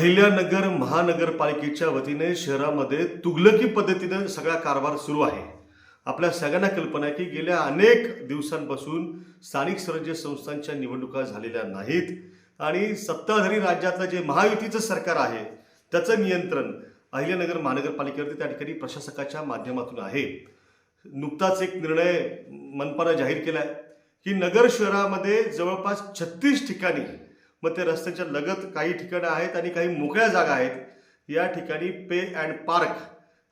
अहिल्यानगर महानगरपालिकेच्या वतीने शहरामध्ये तुगलकी पद्धतीनं सगळा कारभार सुरू आहे. आपल्या सगळ्यांना कल्पना आहे की गेल्या अनेक दिवसांपासून स्थानिक स्वराज्य संस्थांच्या निवडणुका झालेल्या नाहीत आणि सत्ताधारी राज्यातलं जे महायुतीचं सरकार आहे त्याचं नियंत्रण अहिल्यानगर महानगरपालिकेवरती त्या ठिकाणी प्रशासकाच्या माध्यमातून आहे. नुकताच एक निर्णय मनपानं जाहीर केला आहे की नगर शहरामध्ये जवळपास छत्तीस ठिकाणी मग ते रस्त्याच्या लगत काही ठिकाणं आहेत आणि काही मोकळ्या जागा आहेत. या ठिकाणी पे अँड पार्क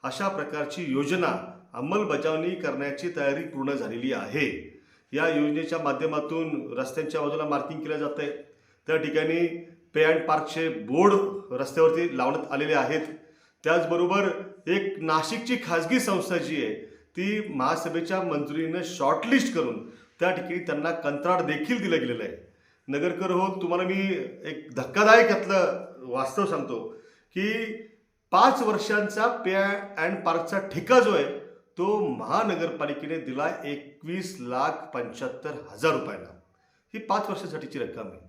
अशा प्रकारची योजना अंमलबजावणी करण्याची तयारी पूर्ण झालेली आहे. या योजनेच्या माध्यमातून रस्त्यांच्या बाजूला मार्किंग केलं जात आहे त्या ठिकाणी पे अँड पार्कचे बोर्ड रस्त्यावरती लावण्यात आलेले आहेत. त्याचबरोबर एक नाशिकची खाजगी संस्था जी आहे ती महासभेच्या मंजुरीनं शॉर्टलिस्ट करून त्या ठिकाणी त्यांना कंत्राट देखील दिलं गेलेलं आहे. नगरकर हो तुम्हाला मी एक धक्कादायक यातलं वास्तव सांगतो की पाच वर्षांचा पे अँड पार्कचा ठेका जो आहे तो महानगरपालिकेने दिला एकवीस लाख पंच्याहत्तर हजार रुपयाला ही पाच वर्षासाठीची रक्कम आहे.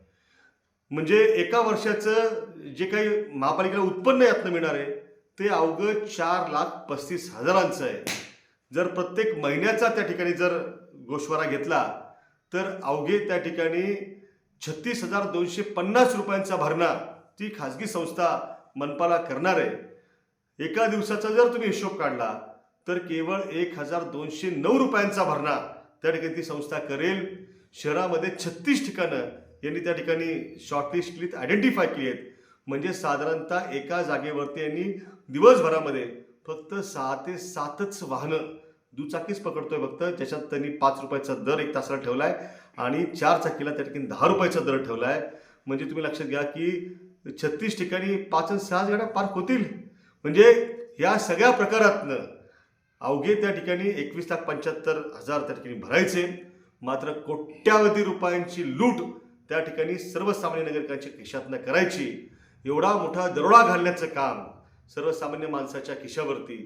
म्हणजे एका वर्षाचं जे काही महापालिकेला उत्पन्न यातनं मिळणार आहे ते अवघं चार लाख पस्तीस हजारांचं आहे. जर प्रत्येक महिन्याचा त्या ठिकाणी जर गोशवारा घेतला तर अवघे त्या ठिकाणी छत्तीस हजार दोनशे पन्नास रुपयांचा भरणा ती खाजगी संस्था मनपाला करणार आहे. एका दिवसाचा जर तुम्ही हिशोब काढला तर केवळ एक हजार दोनशे नऊ रुपयांचा भरणा त्या ठिकाणी ती संस्था करेल. शहरामध्ये छत्तीस ठिकाणं यांनी त्या ठिकाणी शॉर्टलिस्ट केलीत आयडेंटिफाय केली आहेत. म्हणजे साधारणतः एका जागेवरती यांनी दिवसभरामध्ये फक्त सहा ते सातच वाहनं दुचाकीच पकडतोय फक्त. ज्याच्यात त्यांनी पाच रुपयाचा दर एक तासाला ठेवलाय आणि चार चाकीला त्या ठिकाणी दहा रुपयाचा दर ठेवलाय. म्हणजे तुम्ही लक्षात घ्या की छत्तीस ठिकाणी पाच आणि सहा गाड्या पार्क होतील. म्हणजे या सगळ्या प्रकारातनं अवघे त्या ठिकाणी एकवीस लाख पंच्याहत्तर हजार त्या ठिकाणी भरायचे. मात्र कोट्यावधी रुपयांची लूट त्या ठिकाणी सर्वसामान्य नागरिकांच्या खिशातनं करायची. एवढा मोठा दरोडा घालण्याचं काम सर्वसामान्य माणसाच्या खिशावरती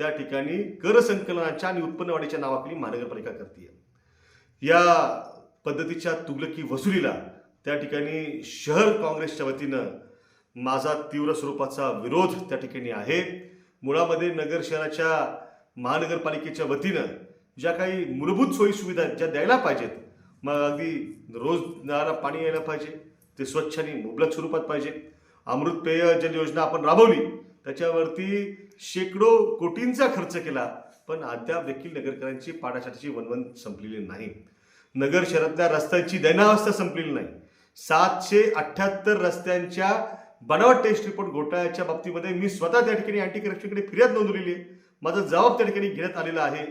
त्या ठिकाणी कर संकलनाच्या आणि उत्पन्न वाढीच्या नावाखाली महानगरपालिका करते या पद्धतीच्या तुगलकी वसुलीला त्या ठिकाणी शहर काँग्रेसच्या वतीनं माझा तीव्र स्वरूपाचा विरोध त्या ठिकाणी आहे. मुळामध्ये नगर शहराच्या महानगरपालिकेच्या वतीनं ज्या काही मूलभूत सोयीसुविधा ज्या द्यायला पाहिजेत मग अगदी रोज नळाला पाणी यायला पाहिजे ते स्वच्छ आणि मुबलक स्वरूपात पाहिजे. अमृत पेय जल योजना आपण राबवली त्याच्यावरती शेकडो कोटींचा खर्च केला पण अद्याप देखील नगरकरांची पाण्यासाठीची वनवन संपलेली नाही. नगर शहरातल्या रस्त्यांची दैनावस्था संपलेली नाही. सातशे अठ्ठ्याहत्तर रस्त्यांच्या बनावट टेस्ट रिपोर्ट घोटाळ्याच्या बाबतीमध्ये मी स्वतः त्या ठिकाणी अँटी करप्शनकडे फिर्याद नोंदवलेली आहे. माझा जबाब त्या ठिकाणी घेण्यात आलेला आहे.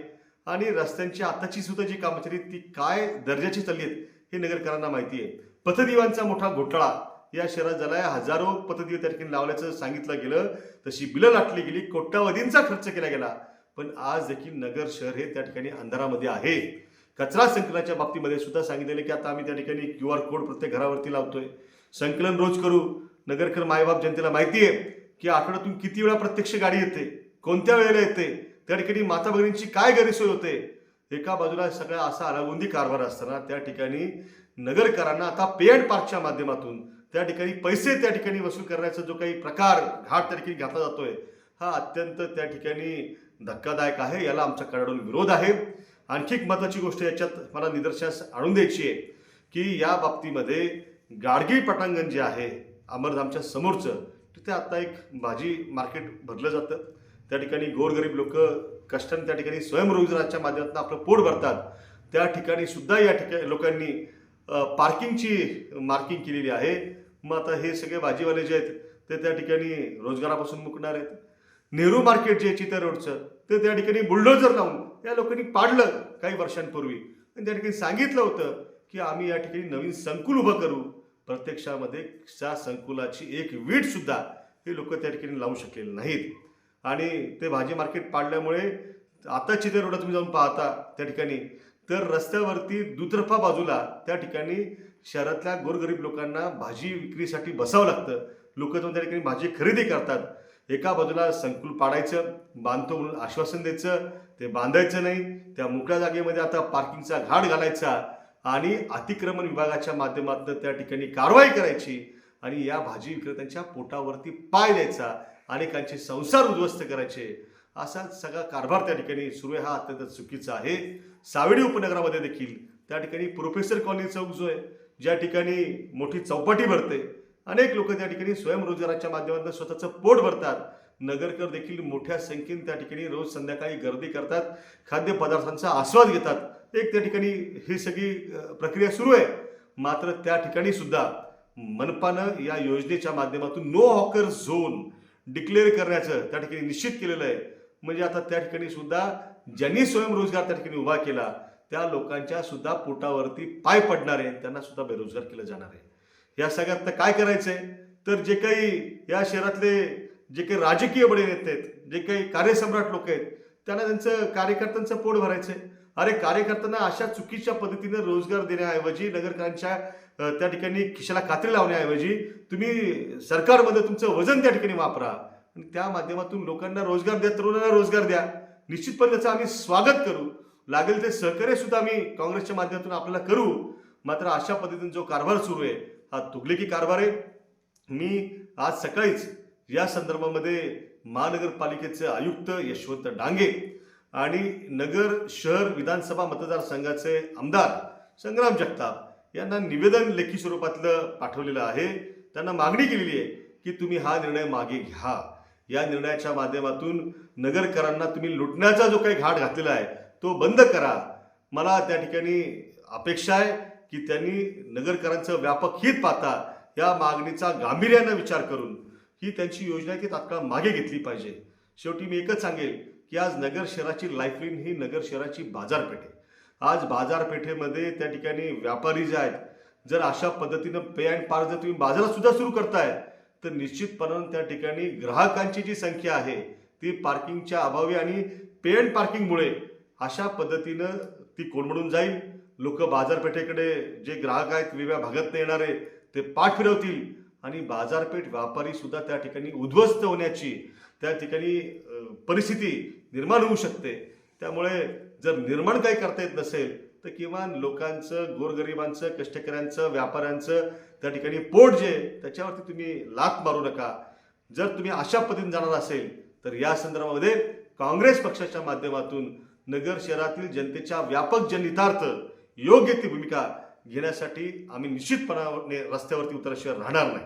आणि रस्त्यांची आताची सुद्धा जी कामचारी आहेत, ती काय दर्जाची चालली आहेत हे नगरकरांना माहिती आहे. पथदिवांचा मोठा घोटाळा या शहरात झाला हजारो पद्धती त्या ठिकाणी लावल्याचं सांगितलं गेलं. तशी बिलं लाटली गेली. कोट्यावधींचा खर्च केला गेला. पण आज देखील नगर शहर हे त्या ठिकाणी अंधारामध्ये आहे. कचरा संकलनाच्या बाबतीमध्ये सुद्धा सांगितलेलं की आता आम्ही त्या ठिकाणी क्यू आर कोड प्रत्येक घरावरती लावतोय. संकलन रोज करू. नगरकर मायबाप जनतेला माहिती आहे की आठवड्यातून किती वेळा प्रत्यक्ष गाडी येते? कोणत्या वेळेला येते? त्या ठिकाणी माता भगिनींची काय गैरसोय होते? एका बाजूला सगळा असा अलागुंदी कारभार असताना त्या ठिकाणी नगरकरांना आता पे अँड पार्कच्या माध्यमातून त्या ठिकाणी पैसे त्या ठिकाणी वसूल करण्याचा जो काही प्रकार घाट त्या ठिकाणी घातला जातोय हा अत्यंत त्या ठिकाणी धक्कादायक आहे. याला आमचा कडाडून विरोध आहे. आणखी एक महत्त्वाची गोष्ट याच्यात मला निदर्शनास आणून द्यायची आहे की या बाबतीमध्ये गाडगी पटांगण जे आहे अमरधामच्या समोरचं तिथे आता एक भाजी मार्केट भरलं जातं. त्या ठिकाणी गोरगरीब लोक कष्टाने त्या ठिकाणी स्वयंरोजगाराच्या माध्यमातून आपलं पोट भरतात. त्या ठिकाणी सुद्धा या ठिकाणी लोकांनी पार्किंगची मार्किंग केलेली आहे. मग आता हे सगळे भाजीवाले जे आहेत ते त्या ठिकाणी रोजगारापासून मुकणार आहेत. नेहरू मार्केट जे आहे चित्या रोडचं ते त्या ठिकाणी बुलडोजर लावून या लोकांनी पाडलं काही वर्षांपूर्वी. आणि त्या ठिकाणी सांगितलं होतं की आम्ही या ठिकाणी नवीन संकुल उभं करू. प्रत्यक्षामध्ये त्या संकुलाची एक वीट सुद्धा हे लोक त्या ठिकाणी लावू शकलेले नाहीत. आणि ते भाजी मार्केट पाडल्यामुळे आता चिते रोडा तुम्ही जाऊन पाहता त्या ठिकाणी तर रस्त्यावरती दुतर्फा बाजूला त्या ठिकाणी शहरातल्या गोरगरीब लोकांना भाजी विक्रीसाठी बसावं लागतं. लोक जाऊन त्या ठिकाणी भाजी खरेदी करतात. एका बाजूला संकुल पाडायचं बांधतो म्हणून आश्वासन द्यायचं ते बांधायचं नाही. त्या मोकळ्या जागेमध्ये आता पार्किंगचा घाट घालायचा आणि अतिक्रमण विभागाच्या माध्यमातून त्या ठिकाणी कारवाई करायची आणि या भाजी विक्रेत्यांच्या पोटावरती पाय द्यायचा. अनेकांचे संसार उद्ध्वस्त करायचे. असा सगळा कारभार त्या ठिकाणी सुरू आहे. हा अत्यंत चुकीचा आहे. सावेडी उपनगरामध्ये देखील त्या ठिकाणी प्रोफेसर कॉलनी चौक जो आहे ज्या ठिकाणी मोठी चौपाटी भरते. अनेक लोक त्या ठिकाणी स्वयंरोजगाराच्या माध्यमातून स्वतःचं पोट भरतात. नगरकर देखील मोठ्या संख्येने त्या ठिकाणी रोज संध्याकाळी गर्दी करतात. खाद्यपदार्थांचा आस्वाद घेतात. एक त्या ठिकाणी ही सगळी प्रक्रिया सुरू आहे. मात्र त्या ठिकाणी सुद्धा मनपानं या योजनेच्या माध्यमातून नो हॉकर झोन डिक्लेअर करण्याचं त्या ठिकाणी निश्चित केलेलं आहे. म्हणजे आता त्या ठिकाणी सुद्धा ज्यांनी स्वयंरोजगार त्या ठिकाणी उभा केला त्या लोकांच्या सुद्धा पोटावरती पाय पडणार आहे त्यांना सुद्धा बेरोजगार केलं जाणार आहे. या सगळ्यात काय करायचंय? तर जे काही या शहरातले जे काही राजकीय बडे नेते आहेत जे काही कार्यसम्राट लोक आहेत त्यांना त्यांचं कार्यकर्त्यांचं पोट भरायचंय. अरे कार्यकर्त्यांना अशा चुकीच्या पद्धतीने रोजगार देण्याऐवजी नगरकरांच्या त्या ठिकाणी खिशाला कात्री लावण्याऐवजी तुम्ही सरकारमध्ये तुमचं वजन त्या ठिकाणी वापरा. आणि त्या माध्यमातून लोकांना रोजगार द्या तरुणांना रोजगार द्या. निश्चितपणे त्याचं आम्ही स्वागत करू. लागेल ते सहकार्य सुद्धा आम्ही काँग्रेसच्या माध्यमातून आपल्याला करू. मात्र अशा पद्धतीने जो कारभार सुरू आहे हा तुगलेकी कारभार आहे. मी आज सकाळीच या संदर्भामध्ये महानगरपालिकेचे आयुक्त यशवंत डांगे आणि नगर शहर विधानसभा मतदारसंघाचे आमदार संग्राम जगताप यांना निवेदन लेखी स्वरूपातलं पाठवलेलं आहे. त्यांना मागणी केलेली आहे की तुम्ही हा निर्णय मागे घ्या. या निर्णयाच्या माध्यमातून नगरकरांना तुम्ही लुटण्याचा जो काही घाट घातलेला आहे तो बंद करा. मला त्या ठिकाणी अपेक्षा आहे की त्यांनी नगरकरांचं व्यापक हित पाहता या मागणीचा गांभीर्यानं विचार करून ही त्यांची योजना आहे ती तात्काळ मागे घेतली पाहिजे. शेवटी मी एकच सांगेल की आज नगर शहराची लाईफलाईन ही नगर शहराची बाजारपेठ आहे. आज बाजारपेठेमध्ये त्या ठिकाणी व्यापारी जे आहेत जर अशा पद्धतीनं पे अँड पार जर तुम्ही बाजारात सुद्धा सुरू करताय तर निश्चितपणानं त्या ठिकाणी ग्राहकांची जी संख्या आहे ती पार्किंगच्या अभावी आणि पे पार्किंगमुळे अशा पद्धतीनं ती कोंडमडून जाईल. लोक बाजारपेठेकडे जे ग्राहक आहेत वेगवेगळ्या भागात येणारे ते पाठ फिरवतील आणि बाजारपेठ व्यापारी सुद्धा त्या ठिकाणी उद्ध्वस्त होण्याची त्या ठिकाणी परिस्थिती निर्माण होऊ शकते. त्यामुळे जर निर्माण काही करता येत नसेल तर किमान लोकांचं गोरगरिबांचं कष्टकऱ्यांचं व्यापाऱ्यांचं त्या ठिकाणी पोट जे त्याच्यावरती तुम्ही लात मारू नका. जर तुम्ही अशा पद्धतीने जाणार असेल तर या संदर्भामध्ये काँग्रेस पक्षाच्या माध्यमातून नगर शहरातील जनतेच्या व्यापक जनहितार्थ योग्य ती भूमिका घेण्यासाठी आम्ही निश्चितपणाने रस्त्यावरती उतरल्याशिवाय राहणार नाही.